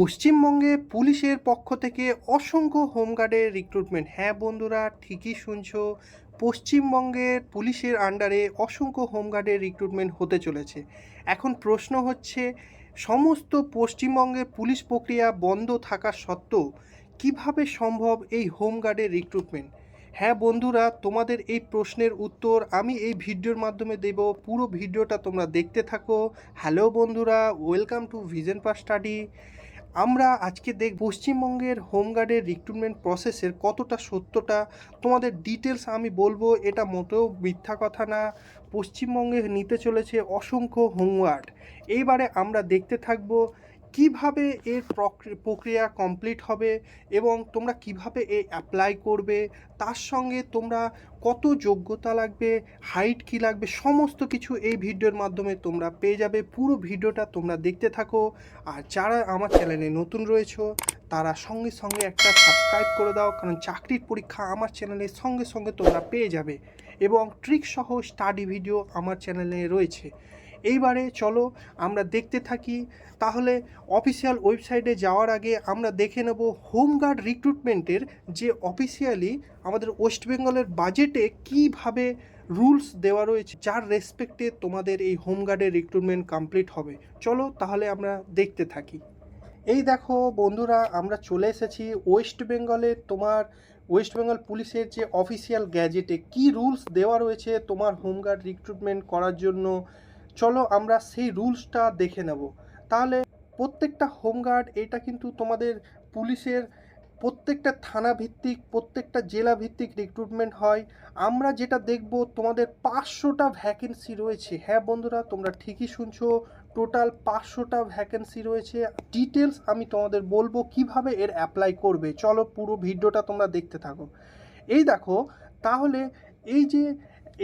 পশ্চিমবঙ্গে পুলিশের পক্ষ থেকে অসংখ্য হোমগার্ডের রিক্রুটমেন্ট হ্যাঁ বন্ধুরা, ঠিকই শুনছো। পশ্চিমবঙ্গের পুলিশের আন্ডারে অসংখ্য হোমগার্ডের রিক্রুটমেন্ট হতে চলেছে। এখন প্রশ্ন হচ্ছে, সমস্ত পশ্চিমবঙ্গের পুলিশ প্রক্রিয়া বন্ধ থাকা সত্ত্বেও কীভাবে সম্ভব এই হোমগার্ডের রিক্রুটমেন্ট হ্যাঁ বন্ধুরা, তোমাদের এই প্রশ্নের উত্তর আমি এই ভিডিওর মাধ্যমে দেব। পুরো ভিডিওটা তোমরা দেখতে থাকো। হ্যালো বন্ধুরা welcome to vision pass study আমরা আজকে দেখ, পশ্চিমবঙ্গের হোমগার্ডের রিক্রুটমেন্ট প্রসেসের কতটা সত্যটা, তোমাদের ডিটেলস আমি বলব, এটা মোটেও মিথ্যা কথা না। পশ্চিমবঙ্গে নিতে চলেছে অসংখ্য হোমগার্ড এইবারে আমরা দেখতে থাকব কীভাবে এর প্রক্রি- প্রক্রিয়া কমপ্লিট হবে এবং তোমরা কীভাবে এ অ্যাপ্লাই করবে, তার সঙ্গে তোমরা কত যোগ্যতা লাগবে হাইট কি লাগবে, সমস্ত কিছু এই ভিডিওর মাধ্যমে তোমরা পেয়ে যাবে। পুরো ভিডিওটা তোমরা দেখতে থাকো। আর যারা আমার চ্যানেলে নতুন রয়েছো, তারা সঙ্গে সঙ্গে একটা সাবস্ক্রাইব করে দাও, কারণ চাকরির পরীক্ষা আমার চ্যানেলে সঙ্গে সঙ্গে তোমরা পেয়ে যাবে। এবং ট্রিক সহ স্টাডি ভিডিও আমার চ্যানেলে রয়েছে। এইবারে চলো আমরা দেখতে থাকি। তাহলে অফিসিয়াল ওয়েবসাইটে যাওয়ার আগে আমরা দেখে নেব হোমগার্ড রিক্রুটমেন্টের যে অফিসিয়ালি আমাদের ওয়েস্ট বেঙ্গলের বাজেটে কীভাবে রুলস দেওয়া রয়েছে, যার রেসপেক্টে তোমাদের এই হোমগার্ডের রিক্রুটমেন্ট কমপ্লিট হবে। চলো তাহলে আমরা দেখতে থাকি। এই দেখো বন্ধুরা, আমরা চলে এসেছি ওয়েস্ট বেঙ্গলে তোমার ওয়েস্ট বেঙ্গল পুলিশের যে অফিসিয়াল গ্যাজেটে কি রুলস দেওয়া রয়েছে তোমার হোমগার্ড রিক্রুটমেন্ট করার জন্য চলো আমরা সেই রুলসটা দেখে নেব। তাহলে প্রত্যেকটা হোমগার্ড এটা কিন্তু তোমাদের পুলিশের প্রত্যেকটা থানা ভিত্তিক প্রত্যেকটা জেলা ভিত্তিক রিক্রুটমেন্ট হয়। আমরা যেটা দেখব তোমাদের পাঁচশোটা ভ্যাকেন্সি রয়েছে। হ্যাঁ বন্ধুরা, তোমরা ঠিকই শুনছো টোটাল পাঁচশোটা ভ্যাকেন্সি রয়েছে। ডিটেলস আমি তোমাদের বলব কীভাবে এর অ্যাপ্লাই করবে। চলো পুরো ভিডিওটা তোমরা দেখতে থাকো। এই দেখো, তাহলে এই যে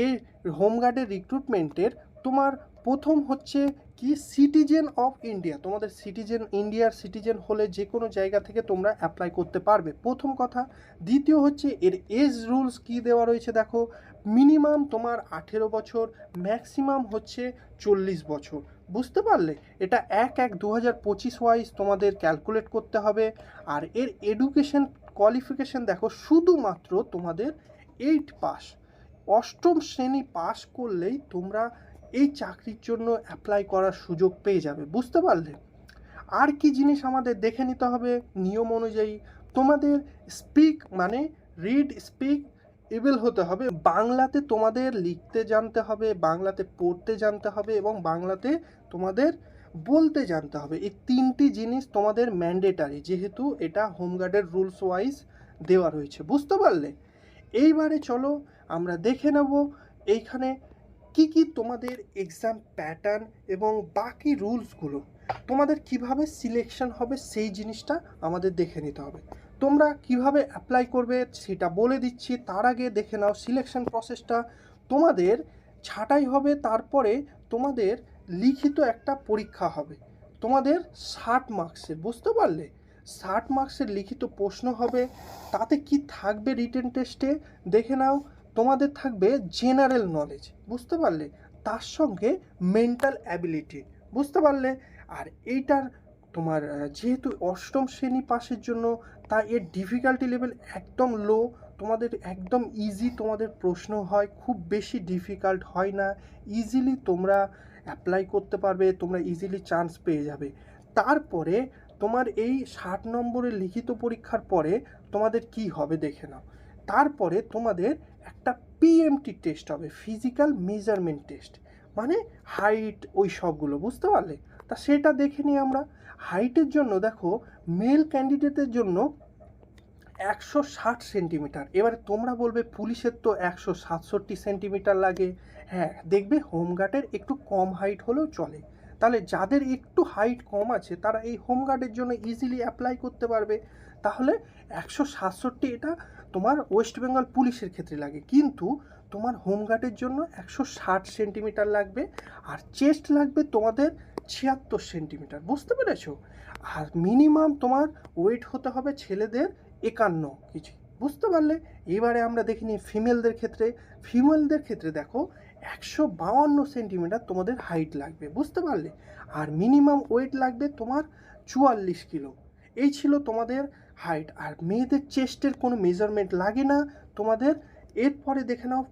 এই হোমগার্ডের রিক্রুটমেন্টের তোমার প্রথম হচ্ছে কি সিটিজেন অফ ইন্ডিয়া তোমাদের সিটিজেন ইন্ডিয়ার সিটিজেন হলে যে কোনো জায়গা থেকে তোমরা অ্যাপ্লাই করতে পারবে। প্রথম কথা। দ্বিতীয় হচ্ছে এর এজ রুলস কি দেওয়া রয়েছে দেখো। মিনিমাম তোমার আঠেরো বছর ম্যাক্সিমাম হচ্ছে চল্লিশ বছর। বুঝতে পারলে? এটা এক এক দু হাজার পঁচিশ ওয়াইজ তোমাদের ক্যালকুলেট করতে হবে। আর এর এডুকেশন কোয়ালিফিকেশন দেখো, শুধুমাত্র তোমাদের এইট পাস অষ্টম শ্রেণি পাস করলেই তোমরা এই চাকরির জন্য অ্যাপ্লাই করার সুযোগ পেয়ে যাবে, বুঝতে পারলে? আর কি জিনিস আমাদের দেখে নিতে হবে নিয়ম অনুযায়ী? তোমাদের স্পিক মানে রিড স্পিক এবেল হতে হবে। বাংলাতে তোমাদের লিখতে জানতে হবে, বাংলাতে পড়তে জানতে হবে এবং বাংলাতে তোমাদের বলতে জানতে হবে। এই তিনটি জিনিস তোমাদের ম্যান্ডেটারি যেহেতু এটা হোমগার্ডের রুলস ওয়াইজ দেওয়া রয়েছে, বুঝতে পারলে? এইবারে চলো আমরা দেখে নেব, এইখানে কি কি তোমাদের এক্সাম প্যাটার্ন এবং বাকি রুলসগুলো? তোমাদের কীভাবে সিলেকশন হবে সেই জিনিসটা আমাদের দেখে নিতে হবে। তোমরা কীভাবে অ্যাপ্লাই করবে সেটা বলে দিচ্ছি, তার আগে দেখে নাও সিলেকশন প্রসেসটা তোমাদের ছাঁটাই হবে, তারপরে তোমাদের লিখিত একটা পরীক্ষা হবে। তোমাদের ষাট মার্কসের বুঝতে পারলে? ষাট মার্কসের লিখিত প্রশ্ন হবে, তাতে কি থাকবে রিটেন টেস্টে দেখে নাও তোমাদের থাকবে জেনারেল নলেজ বুঝতে পারলে? তার সঙ্গে মেন্টাল অ্যাবিলিটি বুঝতে পারলে? আর এইটার তোমার যেহেতু অষ্টম শ্রেণি পাশের জন্য, তাই এর ডিফিকাল্টি লেভেল একদম লো তোমাদের একদম ইজি তোমাদের প্রশ্ন হয়, খুব বেশি ডিফিকাল্ট হয় না ইজিলি তোমরা অ্যাপ্লাই করতে পারবে, তোমরা ইজিলি চান্স পেয়ে যাবে। তারপরে তোমার এই ষাট নম্বরের লিখিত পরীক্ষার পরে তোমাদের কি হবে দেখে নাও। তারপরে তোমাদের একটা পিএমটি টেস্ট হবে ফিজিক্যাল মেজারমেন্ট টেস্ট মানে হাইট ওই সবগুলো, বুঝতে পারলে? তা সেটা দেখে নিই আমরা। হাইটের জন্য দেখো মেল ক্যান্ডিডেটের জন্য একশো ষাট সেন্টিমিটার এবারে তোমরা বলবে পুলিশের তো একশো সাতষট্টি সেন্টিমিটার লাগে। হ্যাঁ দেখবে হোমগার্ডের একটু কম হাইট হলেও চলে। তাহলে যাদের একটু হাইট কম আছে, তারা এই হোমগার্ডের জন্য ইজিলি অ্যাপ্লাই করতে পারবে। তাহলে একশো সাতষট্টি এটা তোমার ওয়েস্ট বেঙ্গল পুলিশের ক্ষেত্রে লাগে। কিন্তু তোমার হোমগার্ডের জন্য একশো ষাট সেন্টিমিটার লাগবে আর চেস্ট লাগবে তোমাদের ছিয়াত্তর সেন্টিমিটার। বুঝতে পেরেছ? আর মিনিমাম তোমার ওয়েট হতে হবে ছেলেদের একান্ন কিছু বুঝতে পারলে? এবারে আমরা দেখি দেখিনি ফিমেলদের ক্ষেত্রে। ফিমেলদের ক্ষেত্রে দেখো, একশো বাউান্ন সেন্টিমিটার তোমাদের হাইট লাগবে। বুঝতে পারলে? আর মিনিমাম ওয়েট লাগবে তোমার চুয়াল্লিশ কিলো। এই ছিল তোমাদের হাইট আর মেয়েদের চেস্টের কোনো মেজারমেন্ট লাগে না। তোমাদের এরপরে দেখে নাও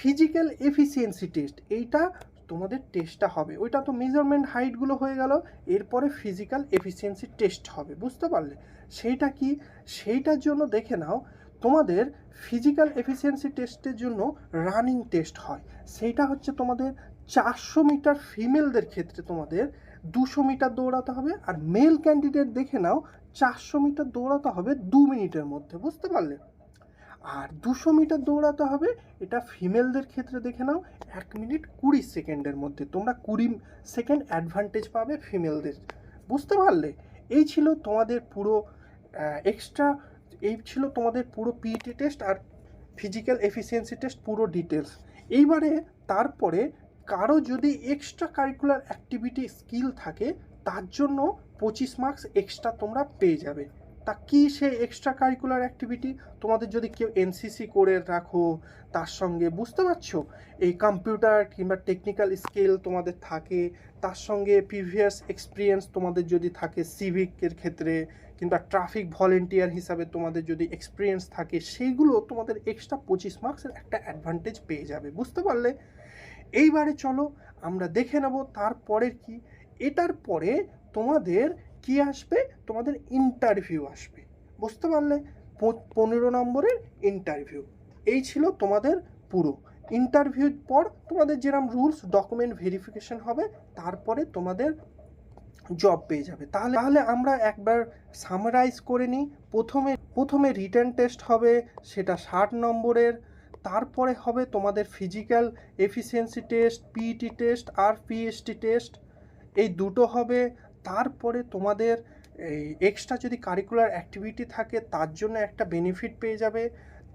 ফিজিক্যাল এফিসিয়েন্সি টেস্ট এইটা তোমাদের টেস্টটা হবে। ওইটা তো মেজারমেন্ট হাইটগুলো হয়ে গেল, এরপরে ফিজিক্যাল এফিসিয়েন্সি টেস্ট হবে, বুঝতে পারলে? সেইটা কি? সেইটার জন্য দেখে নাও, তোমাদের ফিজিক্যাল এফিসিয়েন্সি টেস্টের জন্য রানিং টেস্ট হয়। সেইটা হচ্ছে তোমাদের চারশো মিটার ফিমেলদের ক্ষেত্রে তোমাদের দুশো মিটার দৌড়াতে হবে আর মেল ক্যান্ডিডেট দেখে নাও, চারশো মিটার দৌড়াতে হবে দু মিনিটের মধ্যে, বুঝতে পারলে? আর দুশো মিটার দৌড়াতে হবে, এটা ফিমেলদের ক্ষেত্রে দেখে নাও, এক মিনিট কুড়ি সেকেন্ডের মধ্যে, তোমরা কুড়ি সেকেন্ড অ্যাডভান্টেজ পাবে ফিমেলদের বুঝতে পারলে? এই ছিল তোমাদের পুরো এক্সট্রা এই ছিল তোমাদের পুরো পিটি টেস্ট আর ফিজিক্যাল এফিসিয়েন্সি টেস্ট পুরো ডিটেলস এইবারে তারপরে কারও যদি এক্সট্রা কারিকুলার অ্যাক্টিভিটি স্কিল থাকে, তার জন্য পঁচিশ মার্কস এক্সট্রা তোমরা পেয়ে যাবে। তা কি সে এক্সট্রা কারিকুলার অ্যাক্টিভিটি তোমাদের যদি কেউ এনসিসি করে রাখো, তার সঙ্গে বুঝতে পারছ? এই কম্পিউটার কিংবা টেকনিক্যাল স্কিল তোমাদের থাকে, তার সঙ্গে প্রিভিয়াস এক্সপিরিয়েন্স তোমাদের যদি থাকে সিভিকের ক্ষেত্রে, কিংবা ট্রাফিক ভলেন্টিয়ার হিসাবে তোমাদের যদি এক্সপিরিয়েন্স থাকে, সেইগুলো তোমাদের এক্সট্রা পঁচিশ মার্কসের একটা অ্যাডভান্টেজ পেয়ে যাবে। বুঝতে পারলে? এইবারে চলো, আমরা দেখে নেব তারপরের কি। এটার পরে তোমাদের কি আসবে? তোমাদের ইন্টারভিউ আসবে। বুঝতে পারলে? পনেরো নম্বরের ইন্টারভিউ এই ছিল তোমাদের পুরো। ইন্টারভিউর পর তোমাদের যেরকম রুলস ডকুমেন্ট ভেরিফিকেশন হবে, তারপরে তোমাদের জব পেয়ে যাবে। তাহলে তাহলে আমরা একবার সামারাইজ করে নিই। প্রথমে প্রথমে রিটার্ন টেস্ট হবে, সেটা ষাট নম্বরের। তারপরে হবে তোমাদের physical efficiency test PET test আর পিএসটি টেস্ট এই দুটো হবে। তারপরে তোমাদের এই এক্সট্রা যদি কারিকুলার অ্যাক্টিভিটি থাকে, তার জন্য একটা বেনিফিট পেয়ে যাবে।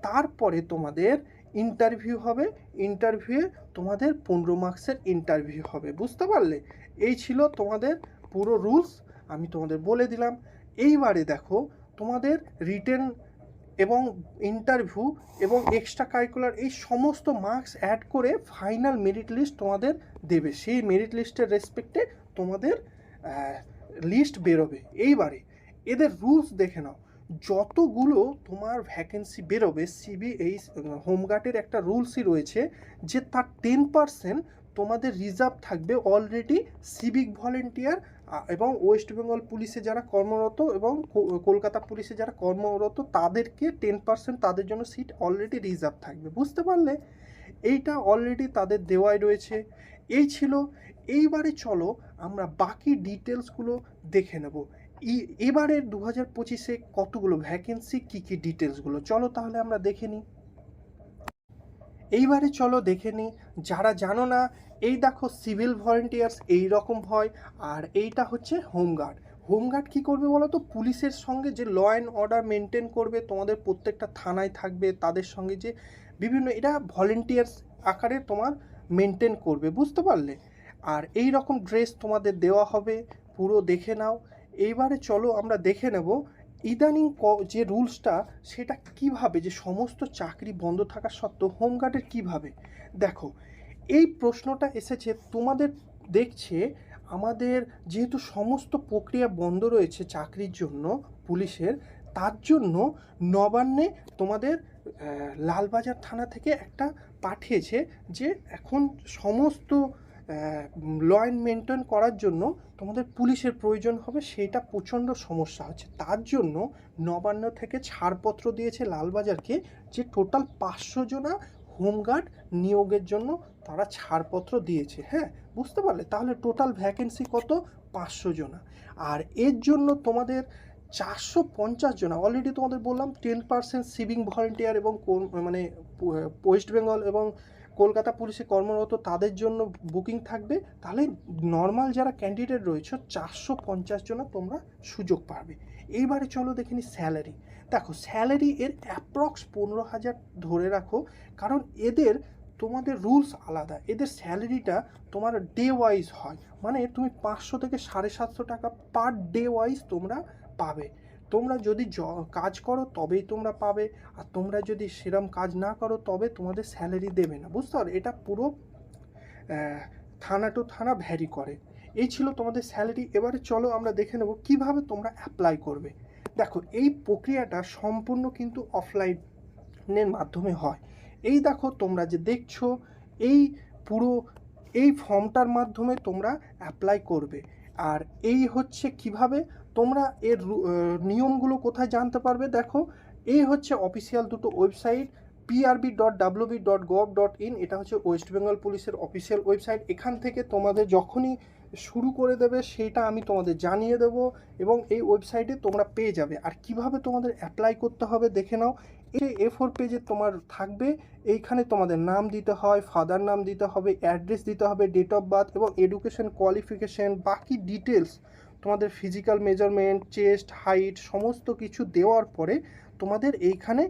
তারপরে তোমাদের ইন্টারভিউ হবে। ইন্টারভিউয়ে তোমাদের পনেরো মার্কসের ইন্টারভিউ হবে। বুঝতে পারলে? এই ছিল তোমাদের পুরো রুলস আমি তোমাদের বলে দিলাম। এইবারে দেখো, তোমাদের রিটেন এবং ইন্টারভিউ এবং এক্সট্রা কারিকুলার এই সমস্ত মার্কস অ্যাড করে ফাইনাল মেরিট লিস্ট তোমাদের দেবে। সেই মেরিট লিস্টের রেসপেক্টে তোমাদের লিস্ট বেরোবে। এইবারে এদের রুলস দেখে নাও। যতগুলো তোমার ভ্যাকেন্সি বেরোবে সিবি এই হোমগার্ডের একটা রুলসই রয়েছে যে তার টেন পার্সেন্ট তোমাদের রিজার্ভ থাকবে অলরেডি সিভিক ভলেন্টিয়ার এবং ওয়েস্ট বেঙ্গল পুলিশে যারা কর্মরত এবং কলকাতা পুলিশে যারা কর্মরত, তাদেরকে টেন পার্সেন্ট তাদের জন্য সিট অলরেডি রিজার্ভ থাকবে। বুঝতে পারলে? এইটা অলরেডি তাদের দেওয়াই রয়েছে। এই ছিল। এইবারে চলো আমরা বাকি ডিটেলসগুলো দেখে নেব। এবারের দু হাজার পঁচিশে কতগুলো ভ্যাকেন্সি কী কী ডিটেলসগুলো চলো তাহলে আমরা দেখে নিই। এইবারে চলো দেখে নিই যারা জানো না, এই দেখো সিভিল ভলেন্টিয়ার্স এই রকম হয় আর এইটা হচ্ছে হোমগার্ড হোমগার্ড কী করবে বলো তো? পুলিশের সঙ্গে যে ল অ্যান্ড অর্ডার মেনটেন করবে, তোমাদের প্রত্যেকটা থানায় থাকবে, তাদের সঙ্গে যে বিভিন্ন এটা ভলেন্টিয়ার্স আকারে তোমার মেনটেন করবে, বুঝতে পারলে? আর এই রকম ড্রেস তোমাদের দেওয়া হবে, পুরো দেখে নাও। এইবারে চলো আমরা দেখে নেব ইদানিং যে রুলসটা, সেটা কীভাবে, যে সমস্ত চাকরি বন্ধ থাকা সত্ত্বেও হোমগার্ডের কীভাবে? দেখো, এই প্রশ্নটা এসেছে, তোমাদের দেখছে, আমাদের যেহেতু সমস্ত প্রক্রিয়া বন্ধ রয়েছে চাকরির জন্য, পুলিশের, তার জন্য নবান্নে তোমাদের লালবাজার থানা থেকে একটা পাঠিয়েছে যে এখন সমস্ত ল অ্যান্ড মেনটেন করার জন্য তোমাদের পুলিশের প্রয়োজন হবে সেটা প্রচণ্ড সমস্যা হচ্ছে। তার জন্য নবান্ন থেকে ছাড়পত্র দিয়েছে লালবাজারকে যে টোটাল পাঁচশো জনা হোমগার্ড নিয়োগের জন্য তারা ছাড়পত্র দিয়েছে। হ্যাঁ বুঝতে পারলে? তাহলে টোটাল ভ্যাকেন্সি কত? পাঁচশো জনা। আর এর জন্য তোমাদের চারশো পঞ্চাশ জনা অলরেডি তোমাদের বললাম টেন পার্সেন্ট সিভিং ভলেন্টিয়ার এবং কোন- মানে ওয়েস্ট বেঙ্গল এবং কলকাতা পুলিশে কর্মরত তাদের জন্য বুকিং থাকবে, তাহলে নর্মাল যারা ক্যান্ডিডেট রয়েছে, চারশো পঞ্চাশ জনা তোমরা সুযোগ পাবে। এইবারে চলো দেখে নি স্যালারি দেখো স্যালারি এর অ্যাপ্রক্স পনেরো হাজার ধরে রাখো, কারণ এদের তোমাদের রুলস আলাদা। এদের স্যালারিটা তোমার ডে ওয়াইজ হয়। মানে তুমি পাঁচশো থেকে সাড়ে সাতশো টাকা পার ডে ওয়াইজ তোমরা পাবে। তোমরা যদি কাজ করো তবেই তোমরা পাবে। আর তোমরা যদি সেরম কাজ না করো তবে তোমাদের স্যালারি দেবে না, বুঝতে পারো এটা পুরো থানা টু থানা ভ্যারি করে। এই ছিল তোমাদের স্যালারি এবারে চলো আমরা দেখে নেব কীভাবে তোমরা অ্যাপ্লাই করবে। দেখো, এই প্রক্রিয়াটা সম্পূর্ণ কিন্তু অফলাইনের মাধ্যমে হয়। এই দেখো, তোমরা যে দেখছ, এই পুরো, এই ফর্মটার মাধ্যমে তোমরা অ্যাপ্লাই করবে। আর এই হচ্ছে কীভাবে তোমরা এর নিয়মগুলো কোথায় জানতে পারবে দেখো। এই হচ্ছে অফিসিয়াল দুটো website PRB dot WB dot gov dot in এটা হচ্ছে ওয়েস্ট বেঙ্গল পুলিশের অফিসিয়াল ওয়েবসাইট এখান থেকে তোমাদের যখনই শুরু করে দেবে সেটা আমি তোমাদের জানিয়ে দেব এবং এই ওয়েবসাইটে তোমরা পেয়ে যাবে। আর কীভাবে তোমাদের অ্যাপ্লাই করতে হবে দেখে নাও। এই এ ফোর পেজে তোমার থাকবে। এইখানে তোমাদের নাম দিতে হয় ফাদার নাম দিতে হবে অ্যাড্রেস দিতে হবে ডেট অফ বার্থ এবং এডুকেশন কোয়ালিফিকেশন বাকি ডিটেলস তোমাদের ফিজিক্যাল মেজারমেন্ট চেস্ট হাইট সমস্ত কিছু দেওয়ার পরে তোমাদের এইখানে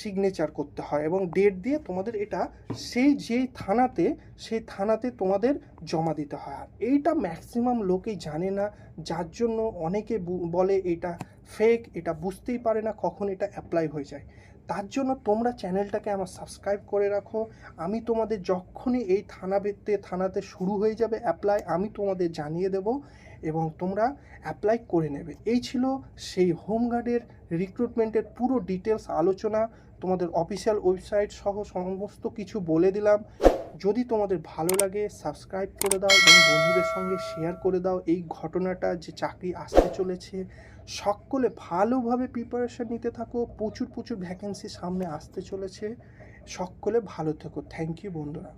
সিগনেচার করতে হয় এবং ডেট দিয়ে তোমাদের এটা সেই যেই থানাতে, সেই থানাতে তোমাদের জমা দিতে হয়। আর এইটা ম্যাক্সিমাম লোকেই জানে না। যার জন্য অনেকে বলে এটা ফেক এটা বুঝতেই পারে না কখন এটা অ্যাপ্লাই হয়ে যায়। তার জন্য তোমরা চ্যানেলটাকে আমার সাবস্ক্রাইব করে রাখো। আমি তোমাদের যখনই এই থানাতে থানাতে শুরু হয়ে যাবে অ্যাপ্লাই আমি তোমাদের জানিয়ে দেব এবং তোমরা অ্যাপ্লাই করে নেবে। এই ছিল সেই হোমগার্ডের রিক্রুটমেন্টের পুরো ডিটেলস আলোচনা। তোমাদের অফিসিয়াল ওয়েবসাইট সহ সমস্ত কিছু বলে দিলাম। যদি তোমাদের ভালো লাগে সাবস্ক্রাইব করে দাও এবং বন্ধুদের সঙ্গে শেয়ার করে দাও। এই ঘটনাটা যে চাকরি আসতে চলেছে, সকলে ভালোভাবে প্রিপারেশান নিতে থাকো। প্রচুর প্রচুর ভ্যাকেন্সি সামনে আসতে চলেছে। সকলে ভালো থেকো। থ্যাংক ইউ বন্ধুরা।